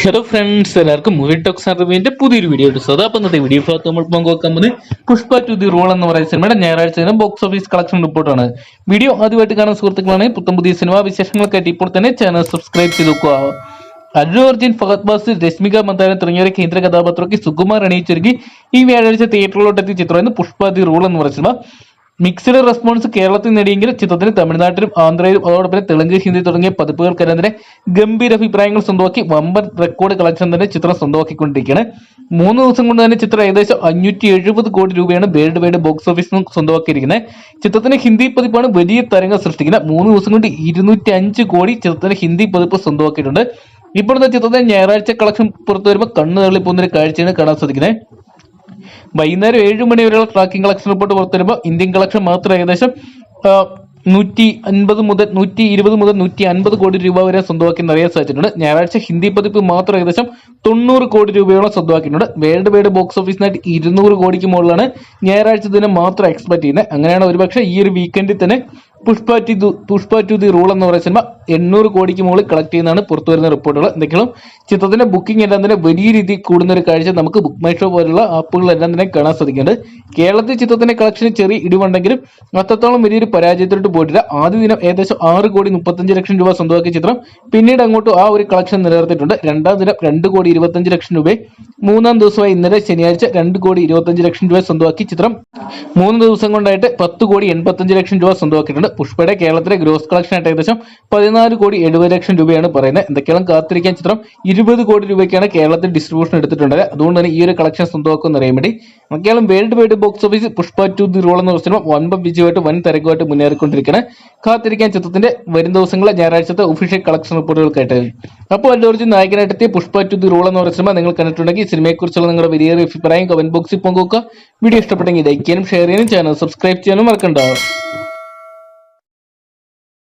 Hello friends എല്ലാവർക്കും movie talks അറിവിന്റെ പുതിയൊരു വീഡിയോ എടുത്തു സോ അപ്പം ഇന്നത്തെ വീഡിയോ ഭാഗത്ത് നമ്മൾ പങ്കുവെക്കാൻ പോകുന്നത് പുഷ്പ ടു ദി റോൾ എന്ന് പറയുന്ന സിനിമയുടെ ഞായറാഴ്ച ദിനം ബോക്സ് ഓഫീസ് കളക്ഷൻ റിപ്പോർട്ടാണ് വീഡിയോ ആദ്യമായിട്ട് കാണുന്ന സുഹൃത്തുക്കളാണ് പുത്തം പുതിയ സിനിമാ വിശേഷങ്ങൾക്കായിട്ട് ഇപ്പോൾ തന്നെ ചാനൽ സബ്സ്ക്രൈബ് ചെയ്ത് നോക്കുക അല്ലു അർജുൻ ഫഹദ് ബാസ് രശ്മിക മന്ദാന തുടങ്ങിയവരെ കേന്ദ്ര കഥാപാത്രമൊക്കെ സുകുമാർ അണിയിച്ചൊരുക്കി ഈ വ്യാഴാഴ്ച തിയേറ്ററിലോട്ട് എത്തിയ ചിത്രമായിരുന്നു പുഷ്പ ദി റൂൾ എന്ന് പറയുന്ന സിനിമ മിക്സഡ് റെസ്പോൺസ് കേരളത്തിൽ നേടിയെങ്കിലും ചിത്രത്തിന് തമിഴ്നാട്ടിലും ആന്ധ്രയിലും അതോടൊപ്പം തെലുങ്ക് ഹിന്ദി തുടങ്ങിയ പതിപ്പുകൾക്കെതിരെ ഗംഭീര അഭിപ്രായങ്ങൾ സ്വന്തമാക്കി വമ്പൻ റെക്കോർഡ് കളക്ഷൻ തന്നെ ചിത്രം സ്വന്തമാക്കിക്കൊണ്ടിരിക്കുകയാണ്. മൂന്ന് ദിവസം കൊണ്ട് തന്നെ ചിത്രം ഏകദേശം അഞ്ഞൂറ്റി എഴുപത് കോടി രൂപയാണ് വേൾഡ് വൈഡ് ബോക്സ് ഓഫീസിൽ നിന്ന് സ്വന്തമാക്കിയിരിക്കുന്നത്. ചിത്രത്തിന് ഹിന്ദി പതിപ്പാണ് വലിയ തരംഗം സൃഷ്ടിക്കുന്നത്. മൂന്ന് ദിവസം കൊണ്ട് ഇരുന്നൂറ്റി അഞ്ച് കോടി ചിത്രത്തിന്റെ ഹിന്ദി പതിപ്പ് സ്വന്തമാക്കിയിട്ടുണ്ട്. ഇപ്പോഴത്തെ ചിത്രത്തിന്റെ ഞായറാഴ്ച കളക്ഷൻ പുറത്തു വരുമ്പോൾ കണ്ണു പോകുന്ന ഒരു കാഴ്ചയാണ് കാണാൻ സാധിക്കുന്നത്. വൈകുന്നേരം ഏഴ് മണി വരെയുള്ള ട്രാക്കിംഗ് കളക്ഷൻ റിപ്പോർട്ട് പുറത്തുവരുമ്പോൾ ഇന്ത്യൻ കളക്ഷൻ മാത്രം ഏകദേശം നൂറ്റി അൻപത് മുതൽ നൂറ്റി ഇരുപത് മുതൽ നൂറ്റി അൻപത് കോടി രൂപ വരെ സ്വന്തമാക്കി അറിയാൻ സാധിച്ചിട്ടുണ്ട് ഞായറാഴ്ച ഹിന്ദി പതിപ്പ് മാത്രം ഏകദേശം തൊണ്ണൂറ് കോടി രൂപയോളം സ്വന്തമാക്കിയിട്ടുണ്ട്. വേൾഡ് വൈഡ് ബോക്സ് ഓഫീസിനായിട്ട് ഇരുന്നൂറ് കോടിക്ക് മുകളിലാണ് ഞായറാഴ്ച ദിനം മാത്രം എക്സ്പെക്ട് ചെയ്യുന്നത്. അങ്ങനെയാണ് ഒരുപക്ഷെ ഈ ഒരു വീക്കെൻഡിൽ തന്നെ Pushpa two the Pushpa two the rule എന്ന് പറയുന്ന സിനിമ എണ്ണൂറ് കോടിക്ക് മുകളിൽ കളക്ട് ചെയ്യുന്നതാണ് പുറത്തു വരുന്ന റിപ്പോർട്ടുകൾ എന്തെങ്കിലും ചിത്രത്തിന്റെ ബുക്കിംഗ് എല്ലാം തന്നെ വലിയ രീതിയിൽ കൂടുന്ന ഒരു കാഴ്ച നമുക്ക് ബുക്ക് മൈ ഷോ പോലുള്ള ആപ്പുകളെല്ലാം തന്നെ കാണാൻ സാധിക്കുന്നുണ്ട്. കേരളത്തിൽ ചിത്രത്തിന്റെ കളക്ഷൻ ചെറിയ ഇടിവുണ്ടെങ്കിലും അത്രത്തോളം വലിയൊരു പരാജയത്തിലോട്ട് പോയിട്ടില്ല. ആദ്യ ദിനം ഏകദേശം ആറ് കോടി മുപ്പത്തഞ്ച് ലക്ഷം രൂപ സ്വന്തമാക്കിയ ചിത്രം പിന്നീട് അങ്ങോട്ട് ആ ഒരു കളക്ഷൻ നിലനിർത്തിയിട്ടുണ്ട്. രണ്ടാം ദിനം രണ്ട് കോടി ഇരുപത്തഞ്ച് ലക്ഷം രൂപയെ മൂന്നാം ദിവസമായി ഇന്നലെ ശനിയാഴ്ച രണ്ട് കോടി ഇരുപത്തഞ്ച് ലക്ഷം രൂപ സ്വന്തമാക്കി ചിത്രം. മൂന്ന് ദിവസം കൊണ്ടായിട്ട് പത്ത് കോടി എൺപത്തഞ്ച് ലക്ഷം രൂപ സ്വന്തമാക്കിയിട്ടുണ്ട്. പുഷ്പയുടെ കേരളത്തിലെ ഗ്രോസ് കളക്ഷൻ ആയിട്ട് ഏകദേശം പതിനാല് കോടി എഴുപത് ലക്ഷം രൂപയാണ് പറയുന്നത്. എന്തൊക്കെയാണ് കാത്തിരിക്കാൻ ചിത്രം? ഇരുപത് കോടി രൂപയ്ക്കാണ് കേരളത്തിൽ ഡിസ്ട്രിബ്യൂഷൻ എടുത്തിട്ടുള്ളത്. അതുകൊണ്ട് തന്നെ ഈ ഒരു കളക്ഷൻ സ്വന്തമാക്കുമെന്ന് അറിയാൻ വേണ്ടി Malayalam world wide box office Pushpa two the rule എന്ന സിനിമ വൻപം വിജയമായിട്ട് വൻ തിരക്കുമായിട്ട് മുന്നേറിക്കൊണ്ടിരിക്കുകയാണ്. കാത്തിരിക്കാൻ ചിത്രത്തിന്റെ വരും ദിവസങ്ങളെ ഞായറാഴ്ചത്തെ ഒഫീഷ്യൽ കളക്ഷൻ റിപ്പോർട്ടുകൾക്കായിട്ട് അപ്പോൾ അല്ലോർജി അർജുൻ നായകനായിട്ട് എത്തിയ പുഷ്പ ടു ദി റോൾ എന്ന സിനിമ നിങ്ങൾ കണ്ടിട്ടുണ്ടെങ്കിൽ ഈ സിനിമയെക്കുറിച്ചുള്ള നിങ്ങളുടെ വലിയ അഭിപ്രായം കമന്റ് ബോക്സിൽ പങ്കുവെക്കുക. വീഡിയോ ഇഷ്ടപ്പെട്ടെങ്കിൽ ലൈക്ക് ചെയ്യാനും ഷെയർ ചെയ്യാനും ചാനൽ സബ്സ്ക്രൈബ് ചെയ്യാനും മറക്കണ്ട.